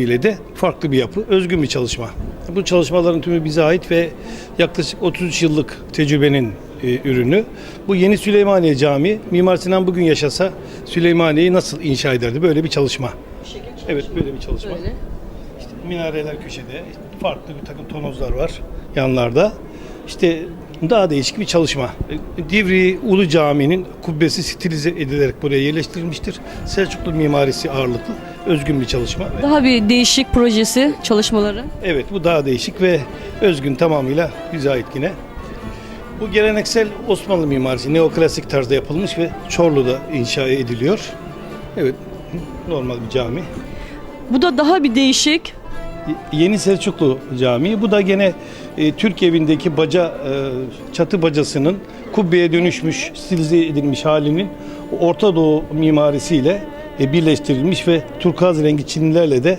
ile de farklı bir yapı, özgün bir çalışma. Bu çalışmaların tümü bize ait ve yaklaşık 33 yıllık tecrübenin e, ürünü. Bu Yeni Süleymaniye Camii, Mimar Sinan bugün yaşasa Süleymaniye'yi nasıl inşa ederdi? Böyle bir çalışma. Evet, böyle bir çalışma. Böyle. İşte minareler köşede, farklı bir takım tonozlar var yanlarda. İşte daha değişik bir çalışma. E, Divri Ulu Camii'nin kubbesi stilize edilerek buraya yerleştirilmiştir. Selçuklu mimarisi ağırlıklı, özgün bir çalışma. Daha bir değişik projesi, çalışmaları. Evet bu daha değişik ve özgün tamamıyla bize ait yine. Bu geleneksel Osmanlı mimarisi neoklasik tarzda yapılmış ve Çorlu'da inşa ediliyor. Evet normal bir cami. Bu da daha bir değişik. Yeni Selçuklu Camii. Bu da gene e, Türk evindeki baca e, çatı bacasının kubbeye dönüşmüş, stilize edilmiş halinin Orta Doğu mimarisiyle birleştirilmiş ve turkuaz rengi çinilerle de